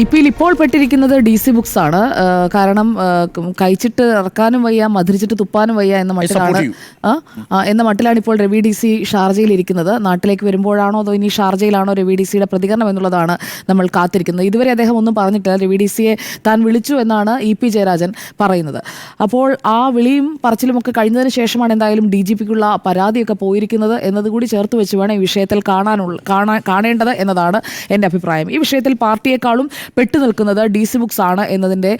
E പിയിൽ ഇപ്പോൾ പെട്ടിരിക്കുന്നത് D C books ആണ്. കാരണം കഴിച്ചിട്ട് ഇറക്കാനും വയ്യ മധുരിച്ചിട്ട് തുപ്പാനും വയ്യ എന്ന മട്ടിലാണ് എന്ന മട്ടിലാണ് ഇപ്പോൾ രവി ഡി സി ഷാർജയിൽ ഇരിക്കുന്നത്. നാട്ടിലേക്ക് വരുമ്പോഴാണോ അതോ ഇനി ഷാർജയിലാണോ രവി ഡി സിയുടെ പ്രതികരണം എന്നുള്ളതാണ് നമ്മൾ കാത്തിരിക്കുന്നത്. ഇതുവരെ അദ്ദേഹം ഒന്നും പറഞ്ഞിട്ടില്ല. രവി ഡി സിയെ താൻ വിളിച്ചു എന്നാണ് ഇ പി ജയരാജൻ പറയുന്നത്. അപ്പോൾ ആ വിളിയും പറച്ചിലുമൊക്കെ കഴിഞ്ഞതിന് ശേഷമാണ് എന്തായാലും ഡി ജി പിക്കുള്ള പരാതിയൊക്കെ പോയിരിക്കുന്നത് എന്നതുകൂടി ചേർത്ത് വെച്ച് വേണം ഈ വിഷയത്തിൽ കാണാനുള്ള കാണാൻ കാണേണ്ടത് എന്നതാണ് എന്റെ അഭിപ്രായം. ഈ വിഷയത്തിൽ പാർട്ടിയെക്കാളും പെട്ടു നിൽക്കുന്നത് ഡി സി ബുക്സ് ആണ് എന്നതിന്റെ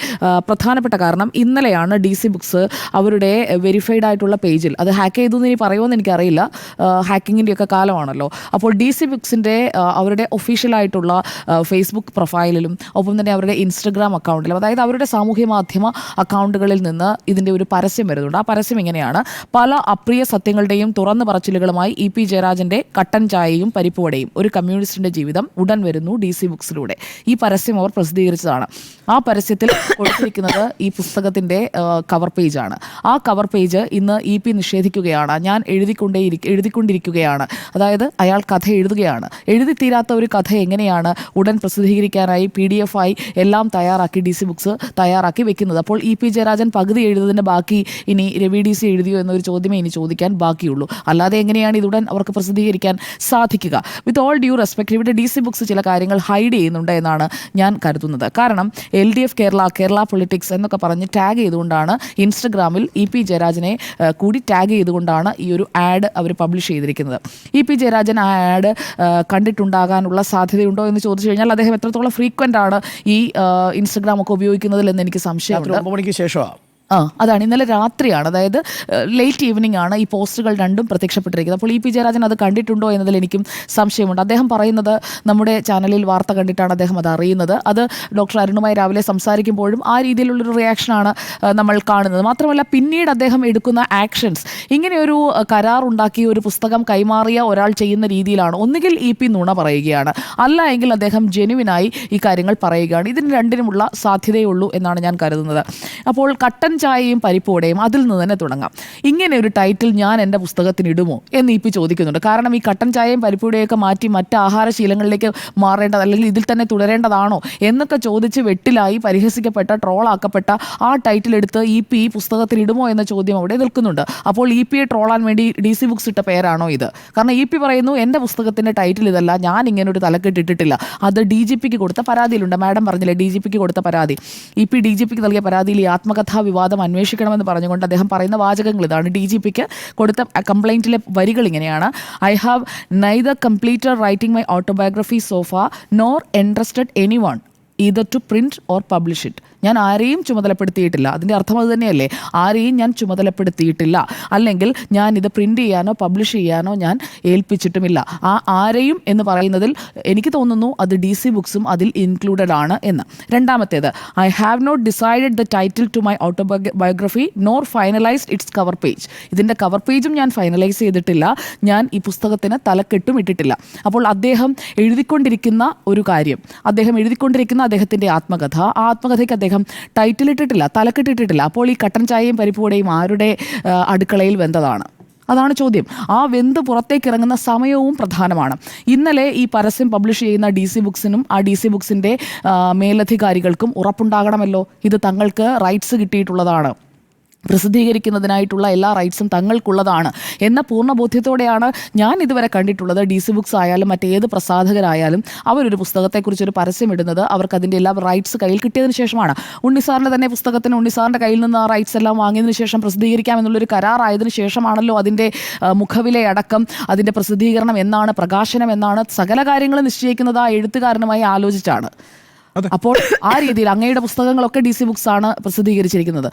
പ്രധാനപ്പെട്ട കാരണം ഇന്നലെയാണ് ഡി സി ബുക്സ് അവരുടെ വെരിഫൈഡ് ആയിട്ടുള്ള പേജിൽ അത് ഹാക്ക് ചെയ്തു എന്ന് ഇനി പറയുമെന്ന് എനിക്കറിയില്ല ഹാക്കിങ്ങിന്റെയൊക്കെ കാലമാണല്ലോ. അപ്പോൾ ഡി സി ബുക്സിന്റെ അവരുടെ ഒഫീഷ്യലായിട്ടുള്ള ഫേസ്ബുക്ക് പ്രൊഫൈലിലും ഒപ്പം തന്നെ അവരുടെ ഇൻസ്റ്റഗ്രാം അക്കൗണ്ടിലും അതായത് അവരുടെ സാമൂഹ്യ മാധ്യമ അക്കൗണ്ടുകളിൽ നിന്ന് ഇതിന്റെ ഒരു പരസ്യം വരുന്നുണ്ട്. ആ പരസ്യം ഇങ്ങനെയാണ്. പല അപ്രിയ സത്യങ്ങളുടെയും തുറന്നു പറച്ചിലുകളുമായി ഇ പി ജയരാജന്റെ കട്ടൻ ചായയും പരിപ്പുവടയും ഒരു കമ്മ്യൂണിസ്റ്റിന്റെ ജീവിതം ഉടൻ വരുന്നു ഡി സി ബുക്സിലൂടെ ഈ പരസ്യം അവർ പ്രസിദ്ധീകരിച്ചതാണ്. ആ പരസ്യത്തിൽ കൊടുത്തിരിക്കുന്നത് ഈ പുസ്തകത്തിന്റെ കവർ പേജാണ് ആ കവർ പേജ് ഇന്ന് ഇ പി നിഷേധിക്കുകയാണ്. ഞാൻ എഴുതിക്കൊണ്ടേ എഴുതിക്കൊണ്ടിരിക്കുകയാണ്. അതായത് അയാൾ കഥ എഴുതുകയാണ്. എഴുതി തീരാത്ത ഒരു കഥ എങ്ങനെയാണ് ഉടൻ പ്രസിദ്ധീകരിക്കാനായി പി ഡി എഫ് ആയി എല്ലാം തയ്യാറാക്കി ഡി സി ബുക്സ് തയ്യാറാക്കി വെക്കുന്നത്? അപ്പോൾ ഇ പി ജയരാജൻ പകുതി എഴുതുന്നതിന്റെ ബാക്കി ഇനി രവി ഡി സി എഴുതിയോ എന്നൊരു ചോദ്യമേ ഇനി ചോദിക്കാൻ ബാക്കിയുള്ളൂ. അല്ലാതെ എങ്ങനെയാണ് ഇതുടൻ അവർക്ക് പ്രസിദ്ധീകരിക്കാൻ സാധിക്കുക? വിത്ത് ഓൾ ഡ്യൂ റെസ്പെക്ട് ഇവിടെ ഡി സി ബുക്സ് ചില കാര്യങ്ങൾ ഹൈഡ് ചെയ്യുന്നുണ്ട് എന്നാണ് ഞാൻ കരുതുന്നത്. കാരണം L D F Kerala Kerala politics എന്നൊക്കെ പറഞ്ഞ് ടാഗ് ചെയ്തുകൊണ്ടാണ് ഇൻസ്റ്റഗ്രാമിൽ ഇ പി ജയരാജനെ കൂടി ടാഗ് ചെയ്തുകൊണ്ടാണ് ഈ ഒരു ആഡ് അവർ പബ്ലിഷ് ചെയ്തിരിക്കുന്നത്. ഇ പി ജയരാജൻ ആ ആഡ് കണ്ടിട്ടുണ്ടാകാനുള്ള സാധ്യതയുണ്ടോ എന്ന് ചോദിച്ചു കഴിഞ്ഞാൽ അദ്ദേഹം എത്രത്തോളം ഫ്രീക്വന്റ് ആണ് ഈ ഇൻസ്റ്റഗ്രാം ഒക്കെ ഉപയോഗിക്കുന്നതിൽ എന്ന് എനിക്ക് സംശയമുണ്ട്. മണിക്ക് ശേഷമാണ് ആ അതാണ്. ഇന്നലെ രാത്രിയാണ് അതായത് ലേറ്റ് ഈവനിങ് ആണ് ഈ പോസ്റ്ററുകൾ രണ്ടും പ്രത്യക്ഷപ്പെട്ടിരിക്കുന്നത്. അപ്പോൾ ഇ പി ജയരാജൻ അത് കണ്ടിട്ടുണ്ടോ എന്നതിൽ എനിക്കും സംശയമുണ്ട്. അദ്ദേഹം പറയുന്നത് നമ്മുടെ ചാനലിൽ വാർത്ത കണ്ടിട്ടാണ് അദ്ദേഹം അത് അറിയുന്നത്. അത് ഡോക്ടർ അരുണുമായി രാവിലെ സംസാരിക്കുമ്പോഴും ആ രീതിയിലുള്ളൊരു റിയാക്ഷനാണ് നമ്മൾ കാണുന്നത്. മാത്രമല്ല പിന്നീട് അദ്ദേഹം എടുക്കുന്ന ആക്ഷൻസ് ഇങ്ങനെയൊരു കരാർ ഉണ്ടാക്കി ഒരു പുസ്തകം കൈമാറിയ ഒരാൾ ചെയ്യുന്ന രീതിയിലാണ്. ഒന്നുകിൽ ഇ പി നുണ പറയുകയാണ് അല്ല എങ്കിൽ അദ്ദേഹം ജെനുവിനായി ഈ കാര്യങ്ങൾ പറയുകയാണ്. ഇതിന് രണ്ടിനുമുള്ള സാധ്യതയുള്ളൂ എന്നാണ് ഞാൻ കരുതുന്നത്. അപ്പോൾ കട്ടൻ ചായയും പരിപ്പോടെയും അതിൽ നിന്ന് തന്നെ തുടങ്ങാം. ഇങ്ങനെ ഒരു ടൈറ്റിൽ ഞാൻ എന്റെ പുസ്തകത്തിന് ഇടുമോ? എന്ന് ഇപ്പോൾ ചോദിക്കുന്നുണ്ട്. കാരണം ഈ കട്ടൻ ചായയും പരിപ്പൂടെയൊക്കെ മാറ്റി മറ്റ് ആഹാരശീലങ്ങളിലേക്ക് മാറേണ്ടത് അല്ലെങ്കിൽ ഇതിൽ തന്നെ തുടരേണ്ടതാണോ എന്നൊക്കെ ചോദിച്ച് വെട്ടിലായി പരിഹസിക്കപ്പെട്ട ട്രോളാക്കപ്പെട്ട ആ ടൈറ്റിൽ എടുത്ത് ഇ പി ഈ പുസ്തകത്തിൽ ഇടുമോ എന്ന ചോദ്യം അവിടെ നിൽക്കുന്നുണ്ട്. അപ്പോൾ ഇ പിയെ ട്രോളാൻ വേണ്ടി ഡി സി ബുക്സ് ഇട്ട പേരാണോ ഇത്? കാരണം ഇ പി പറയുന്നു എന്റെ പുസ്തകത്തിന്റെ ടൈറ്റിൽ ഇതല്ല. ഞാൻ ഇങ്ങനെ ഒരു തലക്കെട്ട് ഇട്ടിട്ടില്ല. അത് ഡി ജി പിക്ക് കൊടുത്ത പരാതിയിലുണ്ട്. മാഡം പറഞ്ഞില്ലേ ഡി ജി പിക്ക് കൊടുത്ത പരാതി. ഇ പി ഡി ജി പിക്ക് നൽകിയ പരാതിയിൽ ഈ ആത്മകഥാ വിവാദം അന്വേഷിക്കണമെന്ന് പറഞ്ഞുകൊണ്ട് അദ്ദേഹം പറയുന്ന വാചകങ്ങൾ ഇതാണ്. ഡി ജി പിക്ക് കൊടുത്ത കംപ്ലൈന്റിലെ വരികൾ ഇങ്ങനെയാണ്. I have neither completed writing my autobiography so far nor interested anyone either to print or publish it ഞാൻ ആരെയും ചുമതലപ്പെടുത്തിയിട്ടില്ല. അതിന്റെ അർത്ഥം അത് തന്നെയല്ലേ? ആരെയും ഞാൻ ചുമതലപ്പെടുത്തിയിട്ടില്ല. അല്ലെങ്കിൽ ഞാൻ ഇത് പ്രിന്റ് ചെയ്യാനോ പബ്ലിഷ് ചെയ്യാനോ ഞാൻ ഏൽപ്പിച്ചിട്ടുമില്ല. ആ ആരെയും എന്ന് പറയുന്നതിൽ എനിക്ക് തോന്നുന്നു അത് ഡി സി ബുക്സും അതിൽ ഇൻക്ലൂഡഡ് ആണ് എന്ന്. രണ്ടാമത്തേത് I have not decided the title to my autobiography nor finalised its cover page ഇതിന്റെ കവർ പേജും ഞാൻ ഫൈനലൈസ് ചെയ്തിട്ടില്ല. ഞാൻ ഈ പുസ്തകത്തിന് തലക്കെട്ടും ഇട്ടിട്ടില്ല. അപ്പോൾ അദ്ദേഹം എഴുതിക്കൊണ്ടിരിക്കുന്ന ഒരു കാര്യം അദ്ദേഹം എഴുതിക്കൊണ്ടിരിക്കുന്ന അദ്ദേഹത്തിന്റെ ആത്മകഥ ആ ആത്മകഥയ്ക്ക് അദ്ദേഹം ടൈറ്റിൽ ഇട്ടിട്ടില്ല തലക്കെട്ടിട്ടിട്ടില്ല. അപ്പോൾ ഈ കട്ടൻ ചായയും പരിപ്പുവടയും ആരുടെ അടുക്കളയിൽ വെന്തതാണ്? അതാണ് ചോദ്യം. ആ വെന്ത് പുറത്തേക്ക് ഇറങ്ങുന്ന സമയവും പ്രധാനമാണ്. ഇന്നലെ ഈ പരസ്യം പബ്ലിഷ് ചെയ്യുന്ന ഡി സി ബുക്സിനും ആ ഡി സി ബുക്സിന്റെ മേലധികാരികൾക്കും ഉറപ്പുണ്ടാകണമല്ലോ. ഇത് തങ്ങൾക്ക് റൈറ്റ്സ് കിട്ടിയിട്ടുള്ളതാണ്. പ്രസിദ്ധീകരിക്കുന്നതിനായിട്ടുള്ള എല്ലാ റൈറ്റ്സും തങ്ങൾക്കുള്ളതാണ്. എന്ന പൂർണ ബോധ്യത്തോടെയാണ് ഞാൻ ഇതുവരെ കണ്ടിട്ടുള്ളത്. ഡി സി ബുക്സ് ആയാലും മറ്റേത് പ്രസാധകരായാലും അവരൊരു പുസ്തകത്തെക്കുറിച്ച് ഒരു പരസ്യം ഇടുന്നത് അവർക്ക് അതിന്റെ എല്ലാ റൈറ്റ്സ് കയ്യിൽ കിട്ടിയതിന് ശേഷമാണ്. ഉണ്ണിസാറിന്റെ തന്നെ പുസ്തകത്തിന് ഉണ്ണിസാറിന്റെ കയ്യിൽ നിന്ന് ആ റൈറ്റ്സ് എല്ലാം വാങ്ങിയതിന് ശേഷം പ്രസിദ്ധീകരിക്കാം എന്നുള്ളൊരു കരാറായതിനു ശേഷമാണല്ലോ അതിന്റെ മുഖവിലെ അടക്കം അതിന്റെ പ്രസിദ്ധീകരണം എന്നാണ് പ്രകാശനം എന്നാണ് സകല കാര്യങ്ങളും നിശ്ചയിക്കുന്നത് ആ എഴുത്തുകാരനുമായി ആലോചിച്ചാണ്. അപ്പോൾ ആ രീതിയിൽ അങ്ങയുടെ പുസ്തകങ്ങളൊക്കെ ഡി സി ബുക്സ് ആണ് പ്രസിദ്ധീകരിച്ചിരിക്കുന്നത്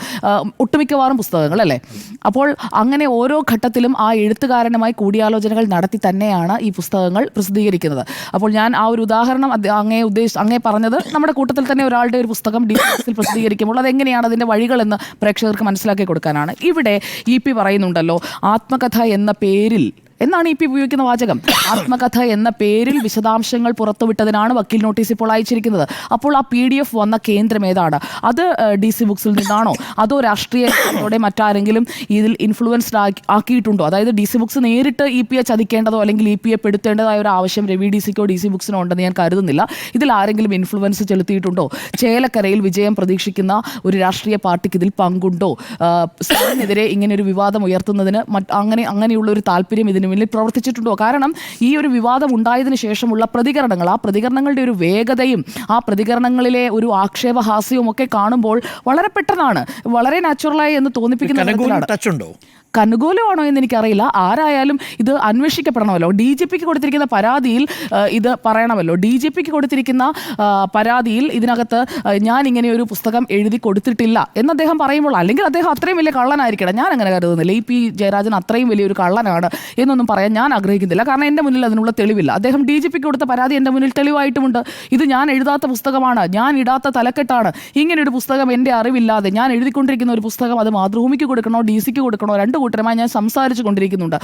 ഒട്ടുമിക്കവാറും പുസ്തകങ്ങൾ അല്ലേ? അപ്പോൾ അങ്ങനെ ഓരോ ഘട്ടത്തിലും ആ എഴുത്തുകാരനുമായി കൂടിയാലോചനകൾ നടത്തി തന്നെയാണ് ഈ പുസ്തകങ്ങൾ പ്രസിദ്ധീകരിക്കുന്നത്. അപ്പോൾ ഞാൻ ആ ഒരു ഉദാഹരണം അങ്ങേ ഉദ്ദേശിച്ച് അങ്ങേ പറഞ്ഞത് നമ്മുടെ കൂട്ടത്തിൽ തന്നെ ഒരാളുടെ ഒരു പുസ്തകം ഡി ബുക്സിൽ പ്രസിദ്ധീകരിക്കുമ്പോൾ അതെങ്ങനെയാണ് അതിന്റെ വഴികളെന്ന് പ്രേക്ഷകർക്ക് മനസ്സിലാക്കി കൊടുക്കാനാണ്. ഇവിടെ ഇ പി പറയുന്നുണ്ടല്ലോ ആത്മകഥ എന്ന പേരിൽ എന്നാണ് ഇ പി ഉപയോഗിക്കുന്ന വാചകം? ആത്മകഥ എന്ന പേരിൽ വിശദാംശങ്ങൾ പുറത്തുവിട്ടതിനാണ് വക്കീൽ നോട്ടീസ് ഇപ്പോൾ അയച്ചിരിക്കുന്നത്. അപ്പോൾ ആ പി ഡി എഫ് വന്ന കേന്ദ്രം ഏതാണ്? അത് ഡി സി ബുക്സിൽ നിന്നാണോ? അതോ രാഷ്ട്രീയത്തോടെ മറ്റാരെങ്കിലും ഇതിൽ ഇൻഫ്ലുവൻസ്ഡ് ആക്കിയിട്ടുണ്ടോ? അതായത് ഡി സി ബുക്സ് നേരിട്ട് ഇ പി എ ചതിക്കേണ്ടതോ അല്ലെങ്കിൽ ഇ പി എ പെടുത്തേണ്ടതായ ഒരു ആവശ്യം രവി ഡി സിക്കോ ഡി സി ബുക്സിനോ ഉണ്ടെന്ന് ഞാൻ കരുതുന്നില്ല. ഇതിൽ ആരെങ്കിലും ഇൻഫ്ലുവൻസ് ചെലുത്തിയിട്ടുണ്ടോ? ചേലക്കരയിൽ വിജയം പ്രതീക്ഷിക്കുന്ന ഒരു രാഷ്ട്രീയ പാർട്ടിക്ക് ഇതിൽ പങ്കുണ്ടോ? സ്ഥലത്തിനെതിരെ ഇങ്ങനെ ഒരു വിവാദം ഉയർത്തുന്നതിന് അങ്ങനെ അങ്ങനെയുള്ള ഒരു താല്പര്യം ഇതിന് മുന്നിൽ പ്രവർത്തിച്ചിട്ടുണ്ടോ? കാരണം ഈ ഒരു വിവാദം ഉണ്ടായതിനു ശേഷമുള്ള പ്രതികരണങ്ങൾ ആ പ്രതികരണങ്ങളുടെ ഒരു വേഗതയും ആ പ്രതികരണങ്ങളിലെ ഒരു ആക്ഷേപഹാസ്യവും ഒക്കെ കാണുമ്പോൾ വളരെ പെട്ടെന്നാണ് വളരെ നാച്ചുറലായി എന്ന് തോന്നിപ്പിക്കുന്ന തരത്തിലാണ്. കനുകൂലമാണോ എന്ന് എനിക്കറിയില്ല ആരായാലും ഇത് അന്വേഷിക്കപ്പെടണമല്ലോ. ഡി ജി പിക്ക് കൊടുത്തിരിക്കുന്ന പരാതിയിൽ ഇത് പറയണമല്ലോ. ഡി ജി പിക്ക് കൊടുത്തിരിക്കുന്ന പരാതിയിൽ ഇതിനകത്ത് ഞാൻ ഇങ്ങനെ ഒരു പുസ്തകം എഴുതി കൊടുത്തിട്ടില്ല എന്ന് അദ്ദേഹം പറയുമ്പോൾ അല്ലെങ്കിൽ അദ്ദേഹം അത്രയും വലിയ കള്ളനായിരിക്കണം. ഞാൻ അങ്ങനെ കരുതുന്നില്ല. ഇ പി ജയരാജൻ അത്രയും വലിയൊരു കള്ളനാണ് എന്നൊന്നും പറയാൻ ഞാൻ ആഗ്രഹിക്കുന്നില്ല. കാരണം എന്റെ മുന്നിൽ അതിനുള്ള തെളിവില്ല. അദ്ദേഹം ഡി ജി പിക്ക് കൊടുത്ത പരാതി എന്റെ മുന്നിൽ തെളിവായിട്ടുമുണ്ട്. ഇത് ഞാൻ എഴുതാത്ത പുസ്തകമാണ്. ഞാൻ ഇടാത്ത തലക്കെട്ടാണ്. ഇങ്ങനെ ഒരു പുസ്തകം എന്റെ അറിവില്ലാതെ ഞാൻ എഴുതിക്കൊണ്ടിരിക്കുന്ന ഒരു പുസ്തകം അത് മാതൃഭൂമിക്ക് കൊടുക്കണോ ഡി സിക്ക് കൊടുക്കണോ രണ്ട് കൂട്ടരുമായി ഞാൻ സംസാരിച്ചു കൊണ്ടിരിക്കുന്നുണ്ട്.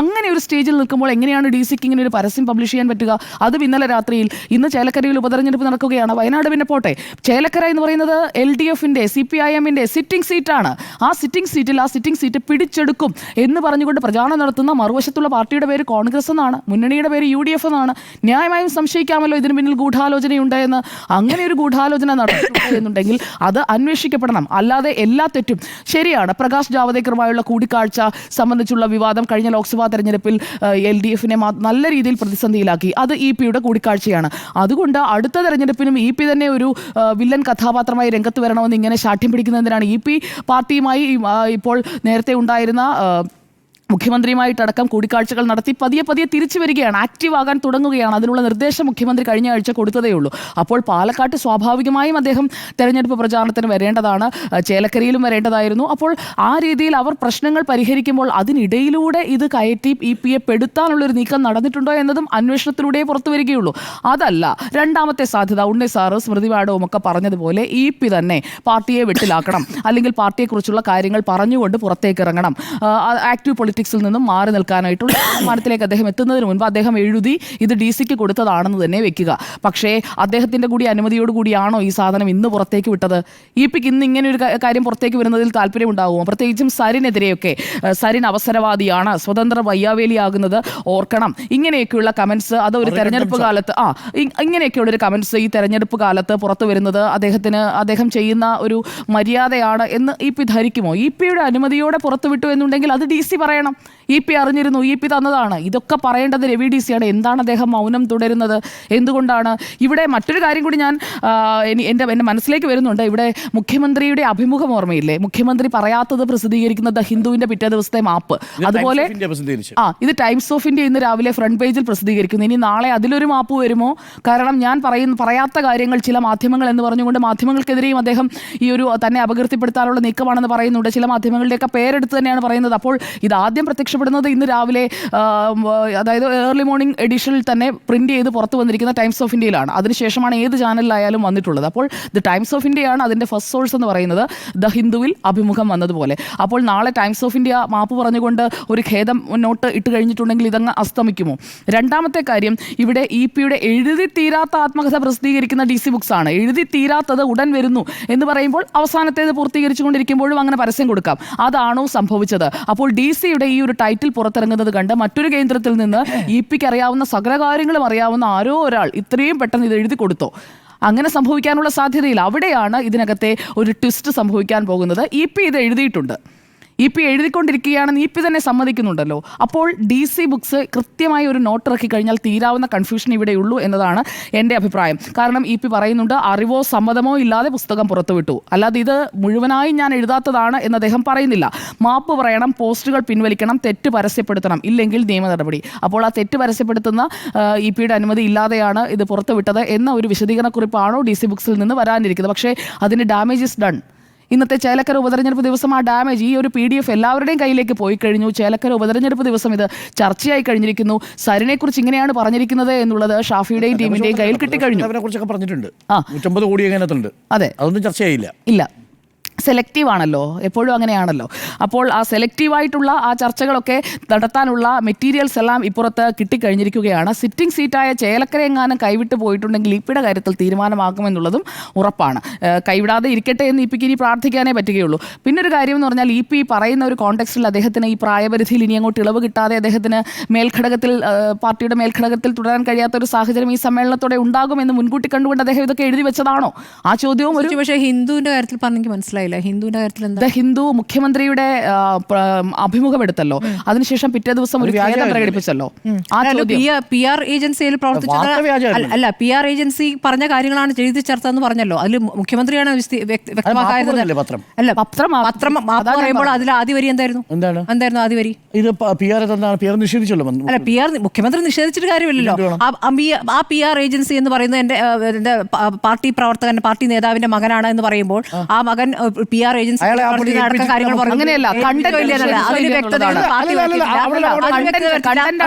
അങ്ങനെ ഒരു സ്റ്റേജിൽ നിൽക്കുമ്പോൾ എങ്ങനെയാണ് ഡി സിക്ക് ഇങ്ങനെ ഒരു പരസ്യം പബ്ലിഷ് ചെയ്യാൻ പറ്റുക? അതും ഇന്നലെ രാത്രിയിൽ ഇന്ന് ചേലക്കരയിൽ ഉപതെരഞ്ഞെടുപ്പ് നടക്കുകയാണ്. വയനാട് പിന്നെ പോട്ടെ. ചേലക്കര എന്ന് പറയുന്നത് എൽ ഡി എഫിന്റെ സി പി ഐ എമ്മിന്റെ സിറ്റിംഗ് സീറ്റാണ് ആ സിറ്റിംഗ് സീറ്റിൽ ആ സിറ്റിംഗ് സീറ്റ് പിടിച്ചെടുക്കും എന്ന് പറഞ്ഞുകൊണ്ട് പ്രചാരണം നടത്തുന്ന മറുവശത്തുള്ള പാർട്ടിയുടെ പേര് കോൺഗ്രസ് എന്നാണ് മുന്നണിയുടെ പേര് യു ഡി എഫ് എന്നാണ്. ന്യായമായും സംശയിക്കാമല്ലോ ഇതിന് പിന്നിൽ ഗൂഢാലോചനയുണ്ടെന്ന്. അങ്ങനെ ഒരു ഗൂഢാലോചന നടന്നിട്ടുണ്ട് അത് അന്വേഷിക്കപ്പെടണം. അല്ലാതെ എല്ലാ തെറ്റും. ശരിയാണ് പ്രകാശ് ജാവദേക്കറുമായുള്ള കൂടിക്കാഴ്ച സംബന്ധിച്ചുള്ള വിവാദം കഴിഞ്ഞ ലോക്സഭാ തെരഞ്ഞെടുപ്പിൽ എൽ ഡി എഫിനെ നല്ല രീതിയിൽ പ്രതിസന്ധിയിലാക്കി. അത് ഇ പിയുടെ കൂടിക്കാഴ്ചയാണ്. അതുകൊണ്ട് അടുത്ത തെരഞ്ഞെടുപ്പിനും ഇ പി തന്നെ ഒരു വില്ലൻ കഥാപാത്രമായി രംഗത്ത് വരണമെന്ന് ഇങ്ങനെ ശാഠ്യം പിടിക്കുന്നതിനാണ് ഇ പി പാർട്ടിയുമായി ഇപ്പോൾ നേരത്തെ ഉണ്ടായിരുന്ന മുഖ്യമന്ത്രിയുമായിട്ടടക്കം കൂടിക്കാഴ്ചകൾ നടത്തി പതിയെ പതിയെ തിരിച്ചു വരികയാണ് ആക്റ്റീവ് ആകാൻ തുടങ്ങുകയാണ്. അതിനുള്ള നിർദ്ദേശം മുഖ്യമന്ത്രി കഴിഞ്ഞ ആഴ്ച കൊടുത്തതേ ഉള്ളൂ. അപ്പോൾ പാലക്കാട്ട് സ്വാഭാവികമായും അദ്ദേഹം തെരഞ്ഞെടുപ്പ് പ്രചാരണത്തിന് വരേണ്ടതാണ് ചേലക്കരയിലും വരേണ്ടതായിരുന്നു. അപ്പോൾ ആ രീതിയിൽ അവർ പ്രശ്നങ്ങൾ പരിഹരിക്കുമ്പോൾ അതിനിടയിലൂടെ ഇത് കയറ്റി ഇ പി എ പെടുത്താനുള്ള ഒരു നീക്കം നടന്നിട്ടുണ്ടോ എന്നതും അന്വേഷണത്തിലൂടെ പുറത്തു വരികയുള്ളൂ. അതല്ല രണ്ടാമത്തെ സാധ്യത ഉണ്ണി സാറ് സ്മൃതി മാഡവും ഒക്കെ പറഞ്ഞതുപോലെ ഇ പി തന്നെ പാർട്ടിയെ വെട്ടിലാക്കണം. അല്ലെങ്കിൽ പാർട്ടിയെക്കുറിച്ചുള്ള കാര്യങ്ങൾ പറഞ്ഞുകൊണ്ട് പുറത്തേക്ക് ഇറങ്ങണം. ആക്റ്റീവ് ആക്റ്റീവ് പൊളിറ്റിക്സിൽ നിന്നും മാറി നിൽക്കാനായിട്ടുള്ള തീരുമാനത്തിലേക്ക് അദ്ദേഹം എത്തുന്നതിന് മുൻപ് അദ്ദേഹം എഴുതി ഇത് ഡി സിക്ക് കൊടുത്തതാണെന്ന് തന്നെ വെക്കുക. പക്ഷേ അദ്ദേഹത്തിന്റെ കൂടി അനുമതിയോട് കൂടിയാണോ ഈ സാധനം ഇന്ന് പുറത്തേക്ക് വിട്ടത്? ഇ പിക്ക് ഇന്ന് ഇങ്ങനെ ഒരു കാര്യം പുറത്തേക്ക് വരുന്നതിൽ താല്പര്യമുണ്ടാകുമോ പ്രത്യേകിച്ചും സരിനെതിരെയൊക്കെ സരിൻ അവസരവാദിയാണ് സ്വതന്ത്ര വയ്യാവേലിയാകുന്നത് ഓർക്കണം. ഇങ്ങനെയൊക്കെയുള്ള കമന്റ്സ് അത് ഒരു തെരഞ്ഞെടുപ്പ് കാലത്ത് ആ ഇങ്ങനെയൊക്കെയുള്ള ഒരു കമന്റ്സ് ഈ തെരഞ്ഞെടുപ്പ് കാലത്ത് പുറത്തു വരുന്നത് അദ്ദേഹത്തിന് അദ്ദേഹം ചെയ്യുന്ന ഒരു മര്യാദയാണ് എന്ന് ഇ പി ധരിക്കുമോ? ഇ പിയുടെ അനുമതിയോടെ പുറത്തുവിട്ടു എന്നുണ്ടെങ്കിൽ അത് ഡി സി പറയണം. ഇ പി അറിഞ്ഞിരുന്നു ഇ പി തന്നതാണ്. ഇതൊക്കെ പറയേണ്ടത് രവി ഡി സിയാണ്. എന്താണ് അദ്ദേഹം മൗനം തുടരുന്നത്? എന്തുകൊണ്ടാണ്? ഇവിടെ മറ്റൊരു കാര്യം കൂടി ഞാൻ എന്റെ എന്റെ മനസ്സിലേക്ക് വരുന്നുണ്ട്. ഇവിടെ മുഖ്യമന്ത്രിയുടെ അഭിമുഖം ഓർമ്മയില്ലേ? മുഖ്യമന്ത്രി പറയാത്തത് പ്രസിദ്ധീകരിക്കുന്നത് ഹിന്ദുവിന്റെ ഹിന്ദുവിന്റെ പിറ്റേ ദിവസത്തെ മാപ്പ്. അതുപോലെ ആ ഇത് ടൈംസ് ഓഫ് ഇന്ത്യ ഇന്ന് രാവിലെ ഫ്രണ്ട് പേജിൽ പ്രസിദ്ധീകരിക്കുന്നു. ഇനി നാളെ അതിലൊരു മാപ്പ് വരുമോ? കാരണം ഞാൻ പറയുന്ന പറയാത്ത കാര്യങ്ങൾ ചില മാധ്യമങ്ങൾ എന്ന് പറഞ്ഞുകൊണ്ട് മാധ്യമങ്ങൾക്കെതിരെയും അദ്ദേഹം ഈ ഒരു തന്നെ അപകീർത്തിപ്പെടുത്താനുള്ള നീക്കമാണെന്ന് പറയുന്നുണ്ട്. ചില മാധ്യമങ്ങളുടെയൊക്കെ പേരെടുത്ത് തന്നെയാണ് പറയുന്നത്. അപ്പോൾ ഇത് ആദ്യം പ്രത്യക്ഷപ്പെടുന്നത് ഇന്ന് രാവിലെ അതായത് ഏർലി മോർണിംഗ് എഡിഷനിൽ തന്നെ പ്രിന്റ് ചെയ്ത് പുറത്ത് വന്നിരിക്കുന്ന ടൈംസ് ഓഫ് ഇന്ത്യയിലാണ് അതിനുശേഷമാണ് ഏത് ചാനലിലായാലും വന്നിട്ടുള്ളത്. അപ്പോൾ ദി ടൈംസ് ഓഫ് ഇന്ത്യയാണ് അതിന്റെ ഫസ്റ്റ് സോഴ്സ് എന്ന് പറയുന്നത് ദ ഹിന്ദുവിൽ അഭിമുഖം വന്നതുപോലെ. അപ്പോൾ നാളെ ടൈംസ് ഓഫ് ഇന്ത്യ മാപ്പ് പറഞ്ഞുകൊണ്ട് ഒരു ഖേദം മുന്നോട്ട് ഇട്ട് കഴിഞ്ഞിട്ടുണ്ടെങ്കിൽ ഇതങ്ങ് അസ്തമിക്കുമോ? രണ്ടാമത്തെ കാര്യം ഇവിടെ ഇ പിയുടെ എഴുതി തീരാത്ത ആത്മകഥ പ്രസിദ്ധീകരിക്കുന്ന ഡി സി ബുക്സ് ആണ്. എഴുതി തീരാത്തത് ഉടൻ വരുന്നു എന്ന് പറയുമ്പോൾ അവസാനത്തേത് പൂർത്തീകരിച്ചുകൊണ്ടിരിക്കുമ്പോഴും അങ്ങനെ പരസ്യം കൊടുക്കാം. അതാണോ സംഭവിച്ചത്? അപ്പോൾ ഡി സിയുടെ ഈ ഒരു ടൈറ്റിൽ പുറത്തിറങ്ങുന്നത് കണ്ട് മറ്റൊരു കേന്ദ്രത്തിൽ നിന്ന് ഇ പിക്ക് അറിയാവുന്ന സകല കാര്യങ്ങളും അറിയാവുന്ന ആരോ ഒരാൾ ഇത്രയും പെട്ടെന്ന് ഇത് എഴുതി കൊടുത്തോ. അങ്ങനെ സംഭവിക്കാനുള്ള സാധ്യതയില്ല. അവിടെയാണ് ഇതിനകത്തെ ഒരു ട്വിസ്റ്റ് സംഭവിക്കാൻ പോകുന്നത്. ഇ പി ഇത് എഴുതിയിട്ടുണ്ട്. ഇ പി എഴുതിക്കൊണ്ടിരിക്കുകയാണെന്ന് ഇ പി തന്നെ സമ്മതിക്കുന്നുണ്ടല്ലോ. അപ്പോൾ ഡി സി ബുക്സ് കൃത്യമായി ഒരു നോട്ട് ഇറക്കി കഴിഞ്ഞാൽ തീരാവുന്ന കൺഫ്യൂഷൻ ഇവിടെയുള്ളൂ എന്നതാണ് എന്റെ അഭിപ്രായം. കാരണം ഇ പി പറയുന്നുണ്ട് അറിവോ സമ്മതമോ ഇല്ലാതെ പുസ്തകം പുറത്തുവിട്ടു. അല്ലാതെ ഇത് മുഴുവനായി ഞാൻ എഴുതാത്തതാണ് എന്ന് അദ്ദേഹം പറയുന്നില്ല. മാപ്പ് പറയണം പോസ്റ്റുകൾ പിൻവലിക്കണം തെറ്റ് പരസ്യപ്പെടുത്തണം. ഇല്ലെങ്കിൽ നിയമ നടപടി. അപ്പോൾ ആ തെറ്റ് പരസ്യപ്പെടുത്തുന്ന ഇ പിയുടെ അനുമതി ഇല്ലാതെയാണ് ഇത് പുറത്തുവിട്ടത് എന്ന ഒരു വിശദീകരണക്കുറിപ്പാണോ ഡി സി ബുക്സിൽ നിന്ന് വരാനിരിക്കുന്നത്. പക്ഷേ അതിന് ഡാമേജ് ഇസ് ഡൺ. ഇന്നത്തെ ചേലക്കര ഉപതെരഞ്ഞെടുപ്പ് ദിവസം ആ ഡാമേജ് ഈ ഒരു പി ഡി എഫ് എല്ലാവരുടെയും കയ്യിലേക്ക് പോയി കഴിഞ്ഞു. ചേലക്കര ഉപതെരഞ്ഞെടുപ്പ് ദിവസം ഇത് ചർച്ചയായി കഴിഞ്ഞിരിക്കുന്നു. സരിനെ കുറിച്ച് ഇങ്ങനെയാണ് പറഞ്ഞിരിക്കുന്നത് എന്നുള്ളത് ഷാഫിയുടെയും ടീമിന്റെയും കയ്യിൽ കിട്ടിക്കഴിഞ്ഞു. പറഞ്ഞിട്ടുണ്ട്. അതെ. അതൊന്നും ചർച്ചയായില്ല. ഇല്ല. സെലക്റ്റീവ് ആണല്ലോ എപ്പോഴും അങ്ങനെയാണല്ലോ. അപ്പോൾ ആ സെലക്റ്റീവായിട്ടുള്ള ആ ചർച്ചകളൊക്കെ നടത്താനുള്ള മെറ്റീരിയൽസ് എല്ലാം ഇപ്പുറത്ത് കിട്ടിക്കഴിഞ്ഞിരിക്കുകയാണ്. സിറ്റിംഗ് സീറ്റായ ചേലക്കരയെങ്ങാനും കൈവിട്ട് പോയിട്ടുണ്ടെങ്കിൽ ഇപ്പിയുടെ കാര്യത്തിൽ തീരുമാനമാകുമെന്നുള്ളതും ഉറപ്പാണ്. കൈവിടാതെ ഇരിക്കട്ടെ എന്ന് ഇപ്പിക്ക് ഇനി പ്രാർത്ഥിക്കാനേ പറ്റുകയുള്ളൂ. പിന്നെ ഒരു കാര്യം എന്ന് പറഞ്ഞാൽ ഇ പി പറയുന്ന ഒരു കോണ്ടെക്സ്റ്റിൽ അദ്ദേഹത്തിന് ഈ പ്രായപരിധിയിൽ ഇനി അങ്ങോട്ട് ഇളവ് കിട്ടാതെ അദ്ദേഹത്തിന് മേൽഘടകത്തിൽ പാർട്ടിയുടെ മേൽഘടകത്തിൽ തുടരാൻ കഴിയാത്ത ഒരു സാഹചര്യം ഈ സമ്മേളനത്തോടെ ഉണ്ടാകുമെന്ന് മുൻകൂട്ടി കണ്ടുകൊണ്ട് അദ്ദേഹം ഇതൊക്കെ എഴുതി വെച്ചതാണോ? ആ ചോദ്യവും ഒരു പക്ഷേ ഹിന്ദുവിന്റെ കാര്യത്തിൽ പറഞ്ഞെങ്കിൽ മനസ്സിലായില്ല. ഹിന്ദുവിന്റെ കാര്യത്തിൽ എന്താ? ദ ഹിന്ദു മുഖ്യമന്ത്രിയുടെ ആ, പ്ര- അഭിമുഖം എടുത്തല്ലോ അതിനുശേഷം പിറ്റേ ദിവസം ഒരു വ്യാജം പ്രകടിപ്പിച്ചല്ലോ. ആ ചോദ്യം. പി ആർ ഏജൻസിയിൽ വ്യാജമായിരുന്നു. അല്ല, അല്ല പി ആർ ഏജൻസി പറഞ്ഞ കാര്യങ്ങളാണ് എഴുതി ചേർത്തെന്ന് പറഞ്ഞല്ലോ. അതിൽ മുഖ്യമന്ത്രിയാണ് വിസ്തി- വ്യക്ത- വ്യക്തമാക്കായിരുന്നത് പറഞ്ഞില്ലേ പത്രം? അല്ല പത്രം പത്രം മാപ്പ് അതാ ഞാൻ പറയുമ്പോൾ അതിൽ ആദ്യ വരി എന്തായിരുന്നു? എന്താണ്? എന്തായിരുന്നു ആദ്യ വരി? ഇത് പി ആർ തന്നാണ് പി ആർ നിഷേധിച്ചല്ലോ അല്ല പി ആർ മുഖ്യമന്ത്രി നിഷേധിച്ചിട്ട് കാര്യമില്ലല്ലോ. ആ- പി- ആർ ഏജൻസി എന്ന് പറയുന്നത് എന്റെ എന്റെ എന്റെ പാർട്ടി പ്രവർത്തകൻ പാർട്ടി നേതാവിന്റെ മകനാണ് എന്ന് പറയുമ്പോൾ ആ. മകൻ പി ആർ ഏജൻസി ഏൽപ്പിച്ചിട്ട് കാര്യങ്ങൾ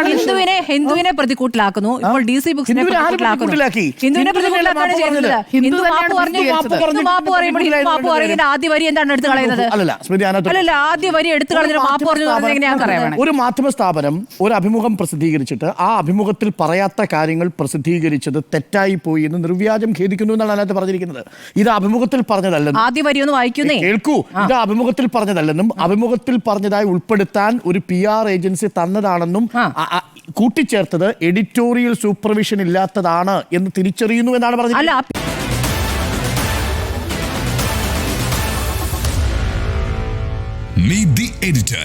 ഹിന്ദുവിനെ ഹിന്ദുവിനെ പ്രതികൂട്ടിലാക്കുന്നു ഇപ്പോൾ ഡി സി ബുക്സിനെ പ്രതികൂട്ടിലാക്കുന്നു ഹിന്ദുവിനെ പ്രതികൂട്ടിലാക്കാണ് ചെയ്യുന്നത് ഹിന്ദു മാപ്പ് പറഞ്ഞു ഹിന്ദു മാപ്പ് പറയുമ്പോൾ ഹിന്ദു മാപ്പ് പറയുന്നതിന്റെ ആദ്യ വരി എന്താണ് എടുത്തു കളയുന്നത് അല്ലല്ല ആദ്യ വരി എടുത്തു കളഞ്ഞിട്ട് മാപ്പ് പറഞ്ഞു എന്ന് ഒരു മാധ്യമ സ്ഥാപനം ഒരു അഭിമുഖം പ്രസിദ്ധീകരിച്ചിട്ട് ആ അഭിമുഖത്തിൽ പറയാത്ത കാര്യങ്ങൾ പ്രസിദ്ധീകരിച്ചത് തെറ്റായി പോയി എന്ന് നിർവ്യാജം ഖേദിക്കുന്നു എന്നാണ് അതിനകത്ത് പറഞ്ഞിരിക്കുന്നത്. ഇത് അഭിമുഖത്തിൽ പറഞ്ഞതല്ലെന്നും ആദ്യ വരി ഒന്ന് വായിക്കുന്നേ. കേൾക്കൂ. ഇത് അഭിമുഖത്തിൽ പറഞ്ഞതല്ലെന്നും അഭിമുഖത്തിൽ പറഞ്ഞതായി ഉൾപ്പെടുത്താൻ ഒരു പി ആർ ഏജൻസി തന്നതാണെന്നും കൂട്ടിച്ചേർത്തത് എഡിറ്റോറിയൽ സൂപ്പർവിഷൻ ഇല്ലാത്തതാണ് എന്ന് തിരിച്ചറിയുന്നു എന്നാണ് പറഞ്ഞത് അല്ല Meet the editors.